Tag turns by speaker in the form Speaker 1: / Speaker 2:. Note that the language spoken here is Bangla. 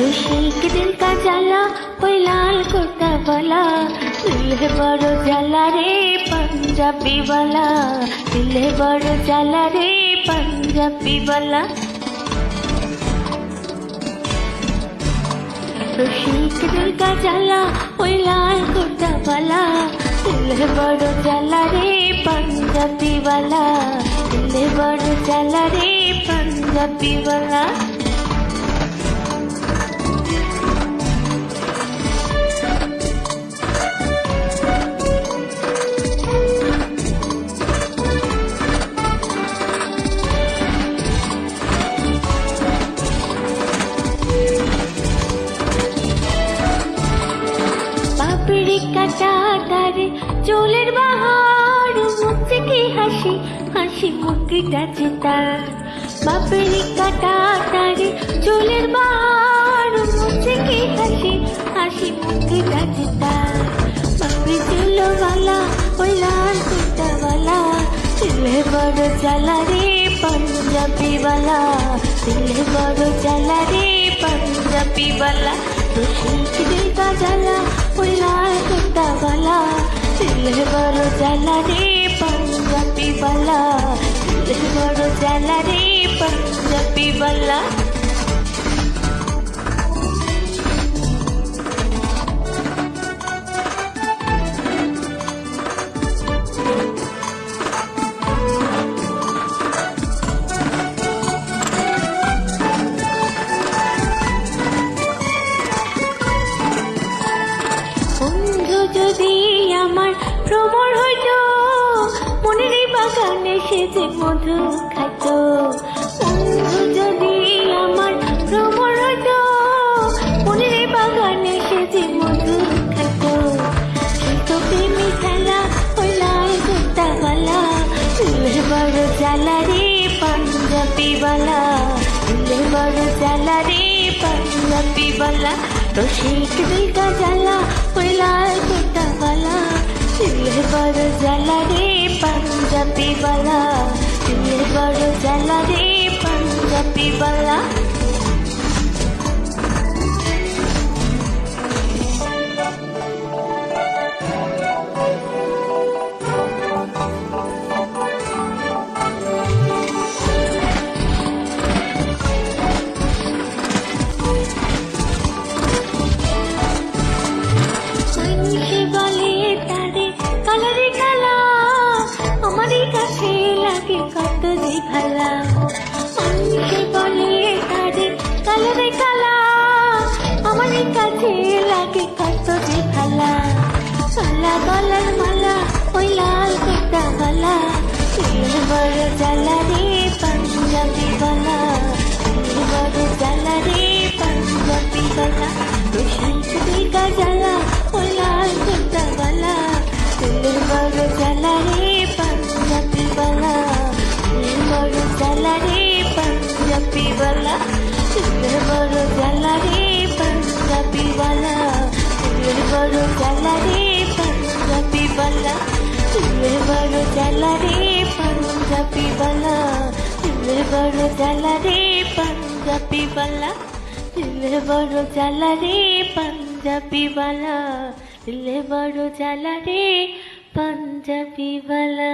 Speaker 1: রসিক দিল কা জ্বালা, ওই লাল কুর্তা বালা। দিলে বড় জ্বালা রে পাঞ্জাবি বালা। দিলে বড় জ্বালা রে পাঞ্জাবি বালা। রসিক দিল কা জ্বালা, ওই লাল কুর্তা বালা। দিলে বড় জ্বালা রে পাঞ্জাবি বালা। দিলে বড় জ্বালা রে পাঞ্জাবি বালা। পাপড়ি কাটা তারে, চুলের বাহার, মুখে কি হাসি? হাসি মুখটা তার। পাপড়ি কাটা তারে, চুলের বাহার, মুখে কি হাসি? হাসি মুখটা তার। পাপড়ি চুলওয়ালা, ওই লাল কুর্তাওয়ালা দিলে বড় জ্বালা রে পাঞ্জাবি বালা দিলে বড় জ্বালা রে পাঞ্জাবি देता झाला उडणार कुट्टावाला सिल्वर झाला रे पंजाबी वाला. सिल्वर झाला रे पंजाबी वाला. সে যে মধু খাইত। বন্ধু যদি আমার ভ্রমণ মনের বাগানে সে যে মধু খাইত। খেত প্রেমী খেলা ওই লাল কুত্তাওয়ালা বড় জ্বালা রে, পাঞ্জাবি বালা। বড় জ্বালা রে, পাঞ্জাবি রসিক দিল কা জ্বালা ওই লাল কুত্তাওয়ালা বড় জ্বালা রে పంజపి బల పిల్లబడు జలది పంజపి బల. ভালা। মানুষে বলে তারে কালারে কালা আমারই কাছে লাগে কত যে ভালা। কালা গলার মালা, ওই লাল কুর্তা বালা বড় জ্বালা রে পিবালা চুলের বড় জ্বালা রে পাঞ্জা পিবালা চুলের বড় জ্বালা রে পাঞ্জা পিবালা চুলের বড় জ্বালা রে পাঞ্জা পিবালা চুলের বড় জ্বালা রে পাঞ্জা পিবালা দিলে বড় জ্বালা রে পাঞ্জাবিওয়ালা দিলে বড় জ্বালা রে পাঞ্জাবিওয়ালা